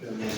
Доброго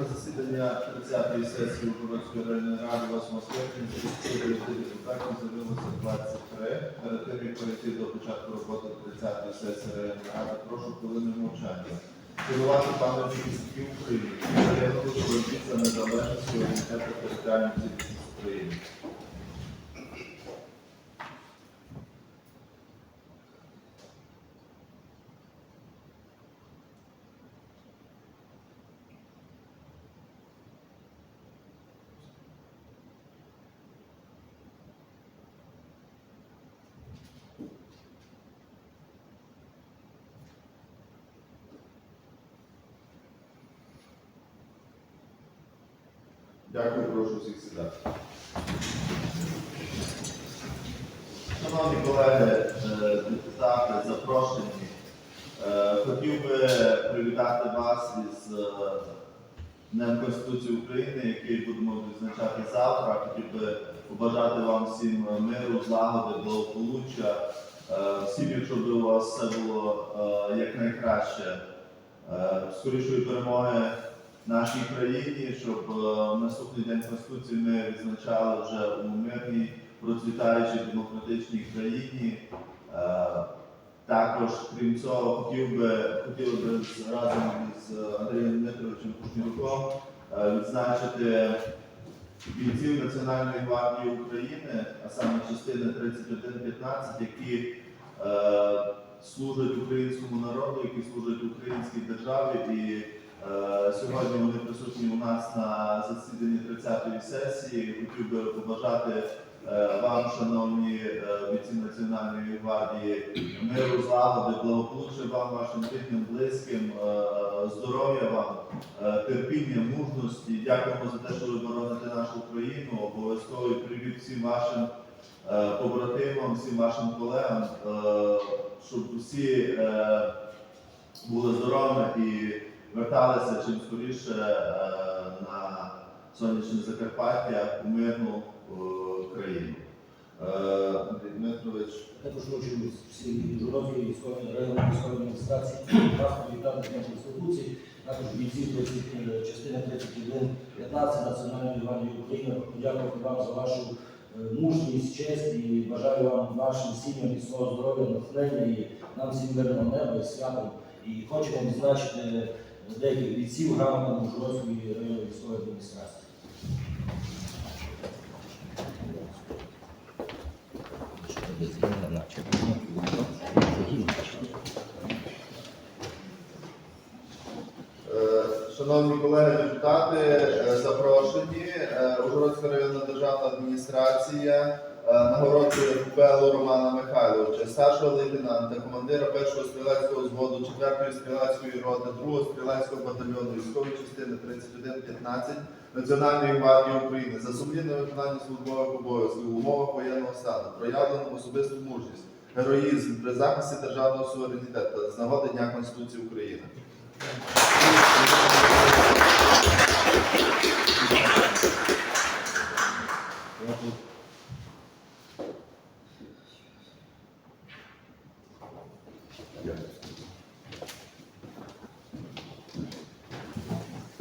На засідання 30-ї сесії Ужгородської районної ради 8 серпня. Сесії депутатів з'явилося 23. Перед тим, як перейти до початку роботи 30-ї сесії районної ради, прошу хвилини мовчання. Цілувати пам'яті захисників України, в боротьбі за незалежність і територіальної цілісності України. Дякую, сідати. Шановні колеги, е, депутати, запрошені. Е, Хотів би привітати вас із е, Днем Конституції України, який будемо відзначати завтра. Хотів би побажати вам всім миру, злагоди, благополуччя. Всім, якщо б у вас все було якнайкраще, скорішої перемоги нашій країні, щоб е, наступний день Конституції ми відзначали вже у мирній, процвітаючій демократичній країні. Е, Також, крім цього, хотів би, хотіли би разом із Андрієм Дмитровичем Кушніруком е, відзначити бійців Національної гвардії України, а саме частини 3115, які е, служать українському народу, які служать українській державі. І сьогодні вони присутні у нас на засіданні 30-ї сесії. Хотів би побажати е, вам, шановні е, бійці Національної гвардії, миру, злагоди, благополуччя вам, вашим рідним, близьким, е, здоров'я вам, е, терпіння, мужності. Дякуємо за те, що ви бороните нашу країну. Обов'язково привіт всім вашим е, побратимам, всім вашим колегам, е, щоб всі е, були здоровими і верталися чим скоріше е, на сонячне Закарпаття у мирну е, країну. Е, Дмитрович, Також хочу всі Журовської військової районної військової адміністрації вас привітати з Конституції. також бійців 30, частини 31, 15 Національної гвардії України, подякувати вам за вашу мужність, честь і бажаю вам вашим сім'ям міцного здоров'я, натхнення і нам всім мирного неба і святом. І хочемо відзначити е, деяких бійців грамотами Ужгородської районної військової адміністрації. Е, Шановні колеги депутати, е, запрошені. Е, Ужгородська районна державна адміністрація нагороджує Купелу Романа Михайловича, старшого лейтенанта, командира першого стрілецького зводу, 4-ї стрілецької роти, 2-го стрілецького батальйону військової частини 3115 Національної гвардії України за сумлінне виконання службових обов'язків в умовах воєнного стану, проявлену особисту мужність, героїзм при захисті державного суверенітету з нагоди Дня Конституції України.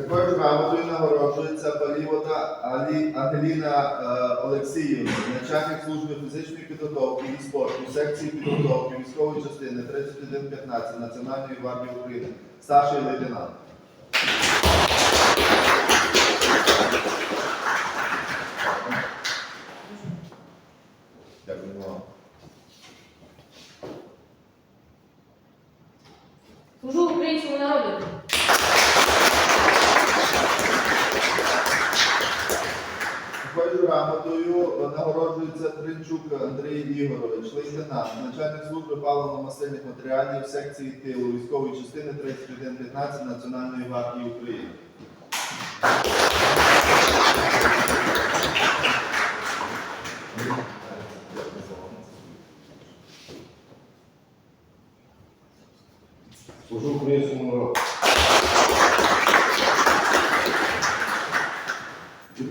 Такою грамотою нагороджується Палівота Алі Ангеліна е, Олексіївна, начальник служби фізичної підготовки і спорту секції підготовки військової частини 3115 Національної гвардії України, старший лейтенант. Дякую вам. Служу українському народу. Нагороджується Тринчук Андрій Ігорович, лейтенант, начальник служби паливно-масильних матеріалів секції тилу військової частини 3115 Національної гвардії України. Служу українському народу.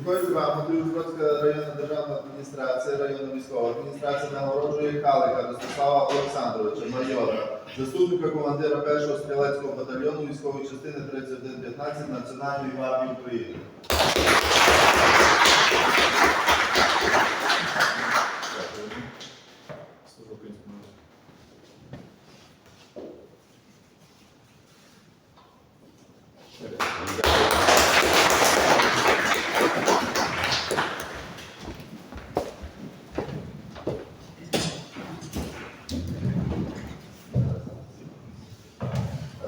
Такою грамотою Ужгородська районна державна адміністрація, районна військова адміністрація нагороджує Калика Ростислава Олександровича, майора, заступника командира першого стрілецького батальйону військової частини 3115 Національної гвардії України. Служу українському народу.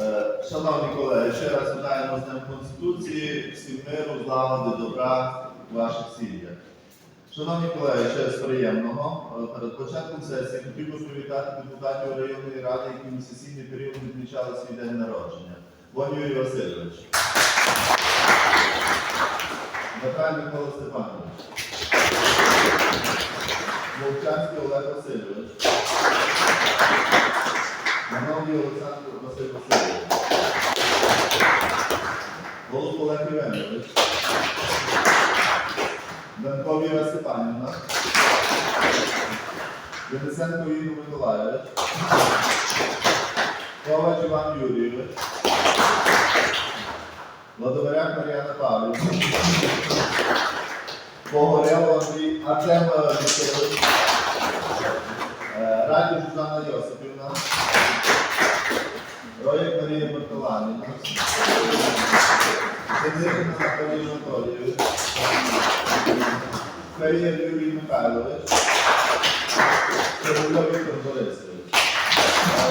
Е, Шановні колеги, ще раз вітаємо з Днем Конституції, всім миру, злагоди, добра в ваших сім'ях. Шановні колеги, ще з приємного. Е, Перед початком сесії хотів би привітати депутатів районної ради, які в сесійний період відмічали свій день народження. Вон Юрій Васильович. Наталь Микола Степанович. Мовчанський Олег Васильович. Мановний Олександр Василь Васильович. Голос Олег Євгенович. Данков Іра Степанівна. Денисенко Ігор Миколайович. Ковач Іван Юрійович. Владимиряк Мар'яна Павлівна. Погорєв Андрій Артем Вікторович. Е, Радіо Жужана Йосипівна. Роєк Марія Миколаївна. Сидирина Анатолій Анатолійович. Кар'єр Юрій Михайлович. Цирульов Віктор Борисович.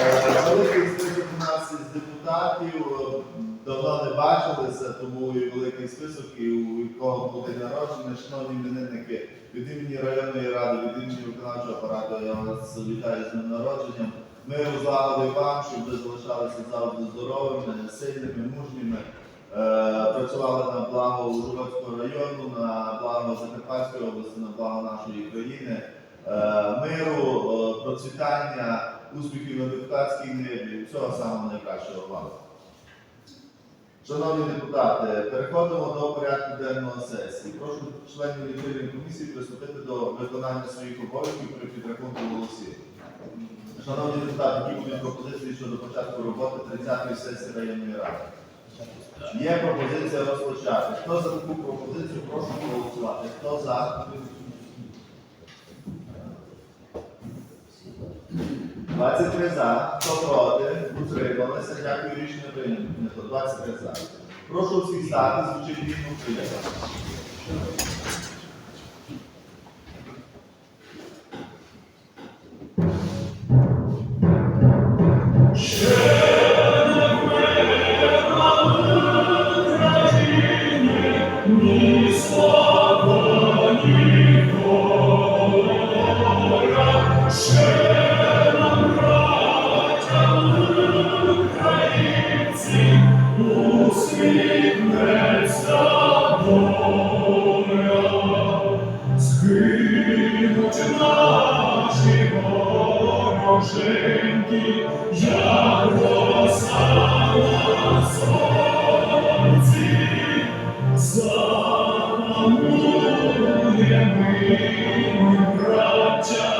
Е, Великий список у нас із депутатів. е, Давно не бачилися, тому і великий список, і у кого буде народження, шановні іменинники, від імені районної ради, від імені виконавчого апарату я вас вітаю з днем народженням. Миру злагоди вам, щоб ви залишалися завжди здоровими, сильними, мужніми. Е, працювали на благо Ужгородського району, на благо Закарпатської області, на благо нашої країни. Е, миру, е, процвітання, успіхів на депутатській ниві, всього самого найкращого вам. Шановні депутати, переходимо до порядку денного сесії. Прошу членів лічильної комісії приступити до виконання своїх обов'язків при підрахунку голосів. Шановні депутати, які будуть пропозиції щодо початку роботи 30-ї сесії районної ради? Є пропозиція розпочати. Хто за таку пропозицію, прошу проголосувати. Хто за? 23 за, хто проти, утрималися. Дякую, рішення прийнято. 23 за. Прошу всіх стати, звучить вільно прийнято. Згинуть наші вороженьки, як роса на ми, браття,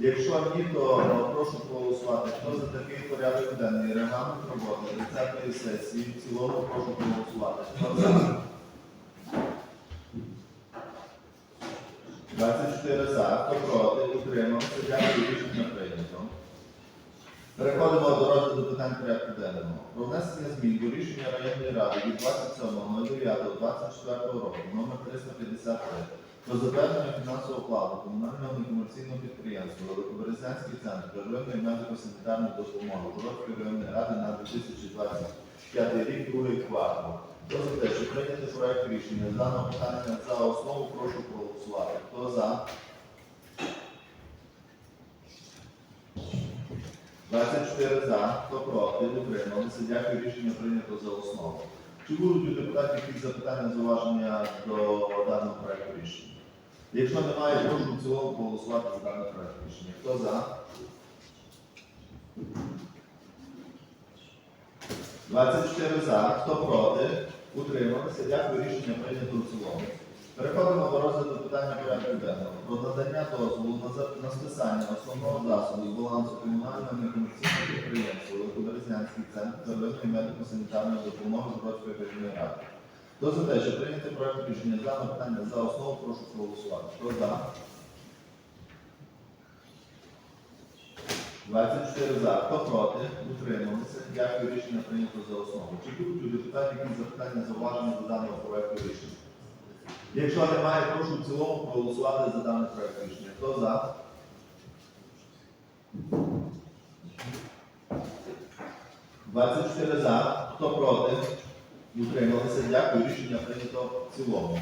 Якщо ні, то прошу проголосувати. Хто за такий порядок денний регламент роботи 30-ї сесії в цілому прошу проголосувати. Хто за? 24 за, хто проти, утримався. Дякую, рішення прийнято. Переходимо до розгляду питань порядку денного. Про внесення змін до рішення районної ради від 27.09.24 року номер 353 про затвердження фінансового плану комунального некомерційного підприємства Великоберезянський центр первинної медико-санітарної допомоги Городської районної ради на 2025 рік, другий квартал. За те, що прийняти проект рішення з даного питання за основу, прошу проголосувати. Хто за? 24 за, хто проти, утрималися. Дякую, рішення прийнято за основу. Чи будуть у депутатів якісь запитання, зауваження до даного проекту рішення? Якщо немає, прошу в цілому голосувати за даний проект рішення. Хто за? 24 за, хто проти, утрималися. Дякую, рішення прийнято в цілому. Переходимо до розгляду питання порядку денного. Про надання дозволу на, списання основного засобу з балансу комунального некомерційного підприємства Великоберезнянський центр первинної медико-санітарної допомоги Бродської районної ради. Хто за те, що прийняти проект рішення даного питання за основу, прошу проголосувати. Хто за? 24 за. Хто проти? Утрималися. Дякую, рішення прийнято за основу. Чи будуть у депутатів якісь запитання, зауваження до даного рішення? Якщо немає, прошу в цілому проголосувати за даний проект рішення. Хто за? Двадцять чотири за. Хто проти? Утрималися. Дякую. Рішення прийнято в цілому.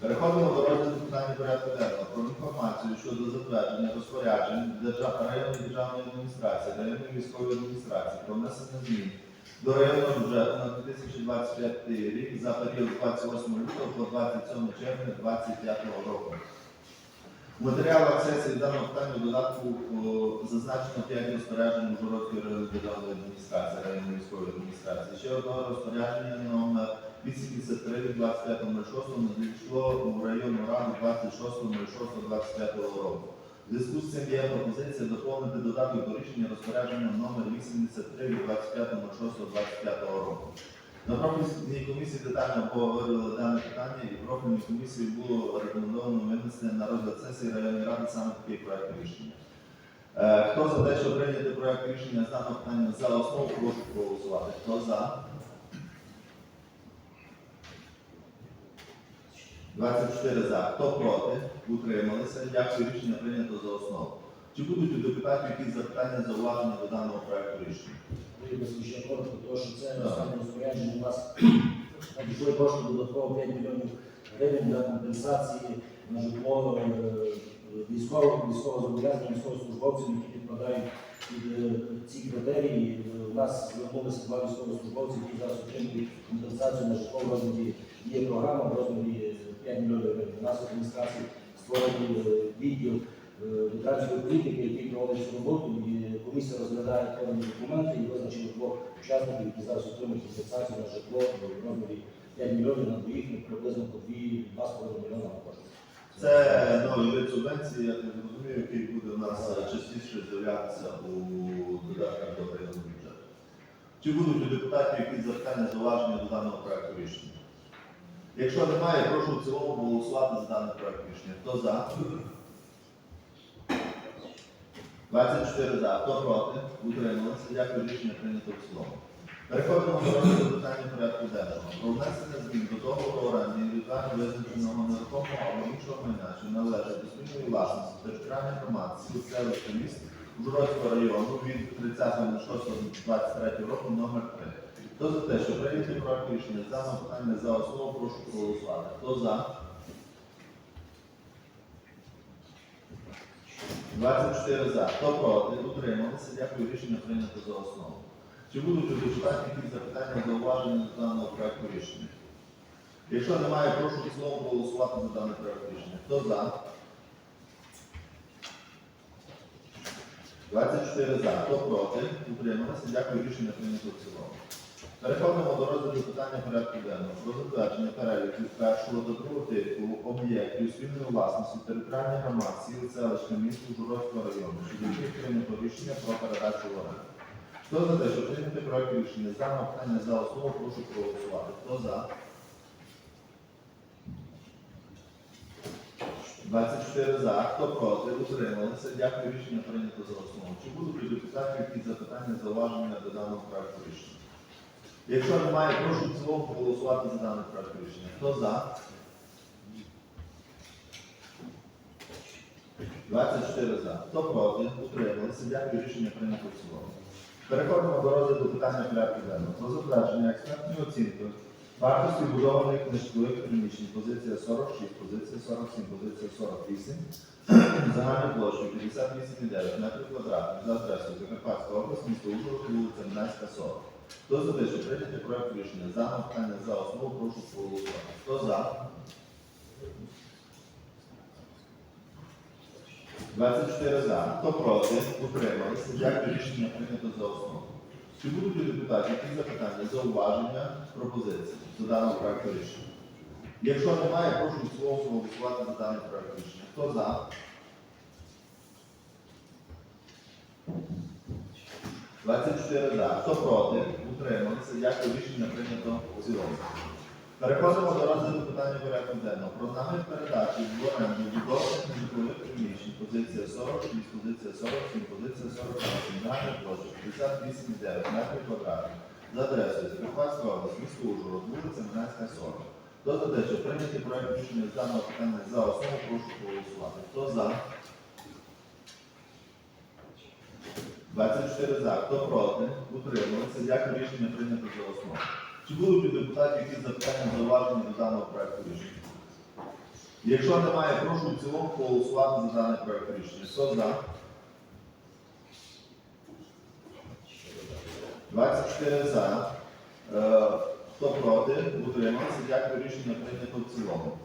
Переходимо до розгляду питання порядку денного про інформацію щодо затвердження розпоряджень районної державної адміністрації, районної військової адміністрації про внесення змін до районного бюджету на 2025 рік за період з 28 лютого по 27 червня 2025 року. У матеріалах сесії даного питання додатку о, зазначено 5 розпоряджень Ужгородської районної адміністрації, районної військової адміністрації. Ще одного розпорядження номер 83 від 25.06 надійшло у районну раду 26.06.25 року. Зв'язку з цим є пропозиція доповнити додаток до рішення розпорядження номер 83 від 25.06.25 року. На профільній комісії детально обговорили дане питання і профільній комісії було рекомендовано винести на розгляд сесії районної ради саме такий проект рішення. Е, Хто за те, щоб прийняти проект рішення з даного питання за основу, прошу проголосувати. Хто за? 24 за. Хто проти? Утрималися. Дякую. Рішення прийнято за основу. Чи будуть у депутатів якісь запитання, зауваження до даного проекту рішення? Ще коротко, тому що це останнє розпорядження у нас надійшли кошти додатково 5 мільйонів гривень для компенсації на житло е, військових, військовозобов'язаних військовослужбовців, які підпадають під е, ці критерії. Е, У нас звернулися два військовослужбовці, які зараз отримують компенсацію на житло в розмірі. Є програма в розмірі 5 мільйонів гривень. У нас в адміністрації створений е, відділ е, ветеранської політики, який проводить цю роботу, і комісія розглядає певні документи і визначили двох учасників, які зараз отримують компенсацію на житло в розмірі 5 мільйонів на двоїх, ну, приблизно по 2-2,5 мільйона на кожен. Це новий вид субвенції, я так розумію, який буде у нас частіше з'являтися у додатках до районного. Чи будуть у депутатів якісь запитання, зауваження до даного проекту рішення? Якщо немає, прошу в цілому голосувати за даний проект рішення. Хто за? 24 за. Хто проти? Утрималися. Дякую, рішення прийнято в цілому. Переходимо до розгляду питання порядку денного. Про внесення змін до договору оренди індивідуально визначеного нерухомого або іншого майна, що належить до спільної власності територіальної громади сіл селищ та міст Ужгородського району від 30.06.23 року номер 3. Хто за те, що прийняти проект рішення з даного питання за основу, прошу проголосувати. Хто за? 24 за. Хто проти? Утрималися. Дякую. Рішення прийнято за основу. Чи будуть у якісь запитання, зауваження до даного проекту рішення? Якщо немає, прошу цілому голосувати за даний проект рішення. Хто за? 24 за. Хто проти? Утрималися. Дякую. Рішення прийнято в цілому. Переходимо до розгляду питання порядку денного. Про затвердження переліку першого до другого типу об'єктів спільної власності територіальних громад, сіл, селищ та міст Ужгородського району, щодо яких прийнято рішення про передачу в. Хто за те, щоб прийняти проект рішення з даного питання за основу, прошу проголосувати. Хто за? 24 за. Хто проти? Утрималися. Дякую. Рішення прийнято за основу. Чи будуть у депутатів якісь запитання, зауваження до даного проекту рішення? Якщо немає, прошу в цілому проголосувати за даний проект рішення. Хто за? 24 за. Хто проти? Утрималися. Дякую. Рішення прийнято в цілому. Переходимо до розгляду питання порядку денного. Про затвердження експертної оцінки вартості будованих нежитлових приміщень. Позиція 46, позиція 47, позиція 48. Загальною площею 58,9 метрів квадратних за адресою Закарпатська область, місто Ужгород, вулиця Мінайська, 40. Хто за те, що прийняти проект рішення за питання за основу, прошу проголосувати. Хто за? 24 за. Хто проти? Утрималися. Дякую. Рішення прийнято за основу. Чи будуть у депутатів якісь запитання, зауваження, пропозиції до даного проекту рішення? Якщо немає, прошу слово голосувати за даний проект рішення. Хто за? Двадцять чотири за. Хто проти? Утрималися. Дякую. Рішення прийнято у цілому. Переходимо до розгляду питання порядку денного. Про намір передачі в оренду відновлених нежитлових приміщень. Позиція 46, позиція 47, позиція 48, загальна площа 58,9 метрів квадратних. За адресою Закарпатська область, місто Ужгород, вулиця Мінайська, 40. Хто за те, щоб прийняти проект рішення даного питання за основу, прошу проголосувати. Хто за? 24 за. Хто проти? Утрималися. Дякую. Рішення прийнято за основу. Чи будуть у депутатів якісь запитання зауваження до даного проекту рішення? Якщо немає, прошу в цілому проголосувати за даний проект рішення. Хто за? 24 за. Е, Хто проти? Утримався. Дякую. Рішення прийнято в цілому.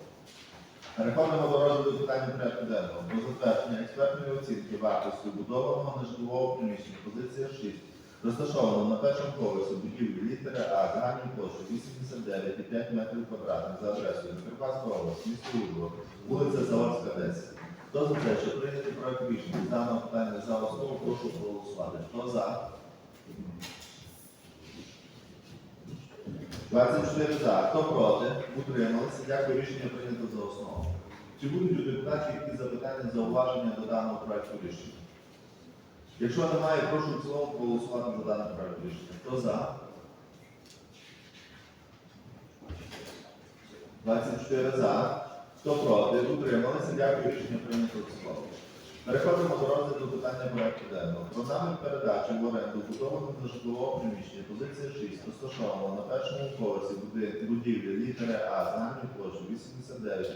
Переходимо до розгляду питання порядку денного. Про затвердження експертної оцінки вартості будованого нежитлового приміщення. Позиція 6. Розташовано на першому поверсі будівлі літери А загальною площею 89,5 метрів квадратних за адресою Закарпатська область, місто Ужгород, вулиця Заводська, 10. Хто за те, щоб прийняти проект рішення з даного питання за основу, прошу проголосувати. Хто за? 24 за. Хто проти? Утрималися. Дякую. Рішення прийнято за основу. Чи будуть у депутатів якісь запитання, зауваження до даного проекту рішення? Якщо немає, прошу в цілому проголосувати за даний проект рішення. Хто за? 24 за. Хто проти? Утрималися. Дякую. Рішення прийнято в цілому. Переходимо до розгляду питання проекту денного. Про намір передачі в оренду будованого житлового приміщення. Позиція 6. Розташовано на першому поверсі будівлі літери А загальною площею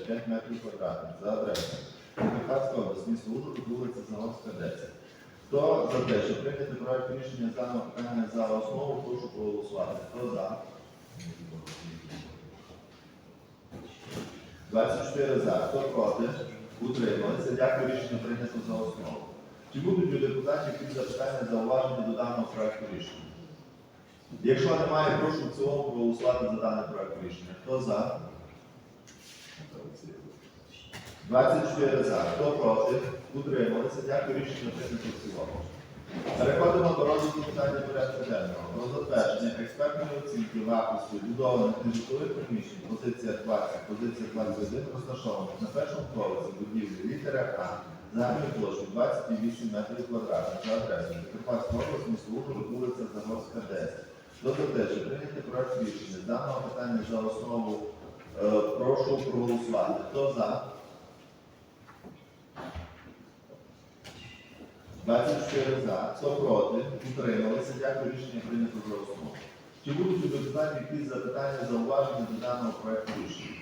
89,5 метрів квадратних за адресою. Закарпатська область, місто Ужгород, вулиця Загорська, 10. Хто за те, щоб прийняти проект рішення з даного питання за основу, прошу проголосувати. Хто за? 24 за. Хто проти? Утрималися. Дякую, рішення прийнято за основу. Чи будуть у депутатів якісь запитання, зауваження до даного проекту рішення? Якщо немає, прошу в цілому проголосувати за даний проект рішення. Хто за? 24 за. Хто проти? Утрималися. Дякую, рішення прийнято в цілому. Переходимо до розгляду питання порядку денного. Про затвердження експертної оцінки вартості будованих нежитлових приміщень. Позиція 20, позиція 21 розташована на першому поверсі будівлі літера А загальною площею 28 метрів квадратних за адресою Закарпатська область, місто Ужгород, вулиця Загорська, 10. Хто за що прийняти проект рішення даного питання за основу, е, прошу проголосувати. Хто за? 24 за. Хто проти? Утрималися. Дякую, рішення прийнято за основу. Чи будуть у депутатів запитання, зауваження до даного проекту рішення?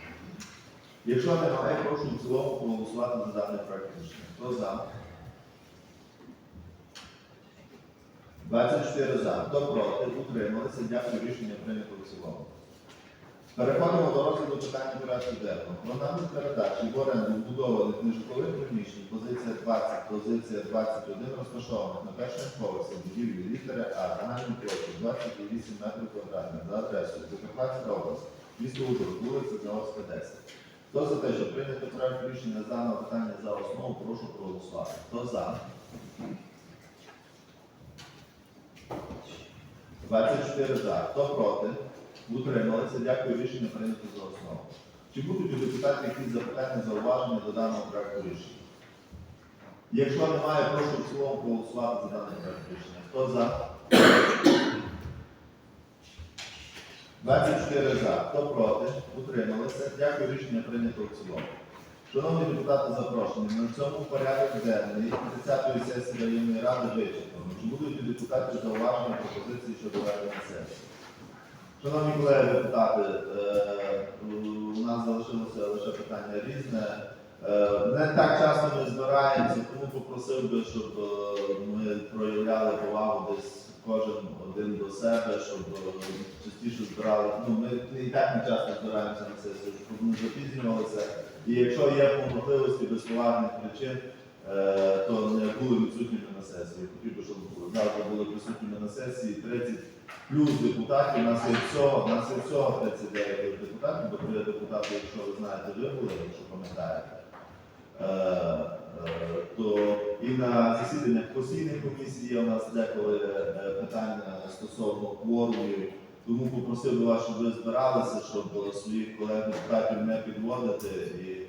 Якщо немає, прошу в цілому проголосувати за даний проект рішення. Хто за? 24 за. Хто проти? Утрималися. Дякую, рішення прийнято в цілому. Переходимо до розгляду питання порядку денного. Про намір передачі в оренду вбудованих нежитлових приміщень, позиція 20, позиція 21 розташованих на першому поверсі будівлі літери А, загальною площею 28 метрів квадратних за адресою Закарпатська область, місто Ужгород, вулиця Заводська, 10. Хто за те, щоб прийняти проект рішення з даного питання за основу, прошу проголосувати. Хто за? 24 за. Хто проти? Утрималися. Дякую. Рішення прийнято за основу. Чи будуть у депутатів якісь запитання, зауваження до даного проекту рішення? Якщо немає, прошу в цілому проголосувати за даний проект рішення. Хто за? 24 за. Хто проти? Утрималися. Дякую. Рішення прийнято в цілому. Шановні депутати, запрошені. На цьому порядок денний 30-ї сесії районної ради вичерпано. Чи будуть у депутатів зауваження пропозиції щодо ведення сесії? Шановні колеги депутати, е, у нас залишилося лише питання різне. Е, Не так часто ми збираємося, тому попросив би, щоб е, ми проявляли повагу десь кожен один до себе, щоб частіше збирали. Ну, ми і так не часто збираємося на сесію, щоб не запізнювалися. І якщо є по можливості без поважних причин, то не були відсутніми на сесії. Хотів би, щоб завтра були присутніми на сесії 30 плюс депутатів. У нас є всього, у нас є всього 39 депутатів, бо три депутати, якщо ви знаєте, ви були, якщо пам'ятаєте. Е, е, То і на засіданнях постійних комісій є у нас деколи е, питання стосовно кворумів. Тому попросив би вас, щоб ви збиралися, щоб своїх колег депутатів не підводити е,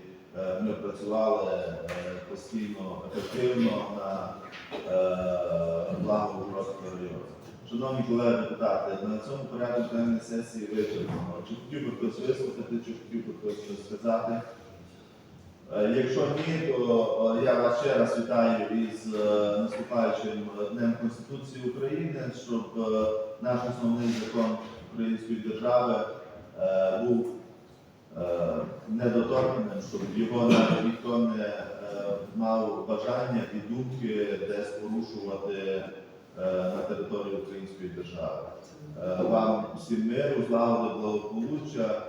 ми працювали е, постійно ефективно на е, благо Ужгородського району. Шановні колеги депутати, на цьому порядку денної сесії вичерпано. Чи хотів би хтось вислухати, чи хотів би хтось щось сказати? Е, Якщо ні, то е, я вас ще раз вітаю із е, наступаючим Днем Конституції України, щоб е, наш основний закон української держави е, був е, недоторканим, щоб його ніхто не е, мав бажання і думки десь порушувати е, на території української держави. Е, Вам всім миру, злагоди, благополуччя.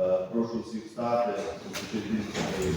Е, Прошу всіх стати, посвятити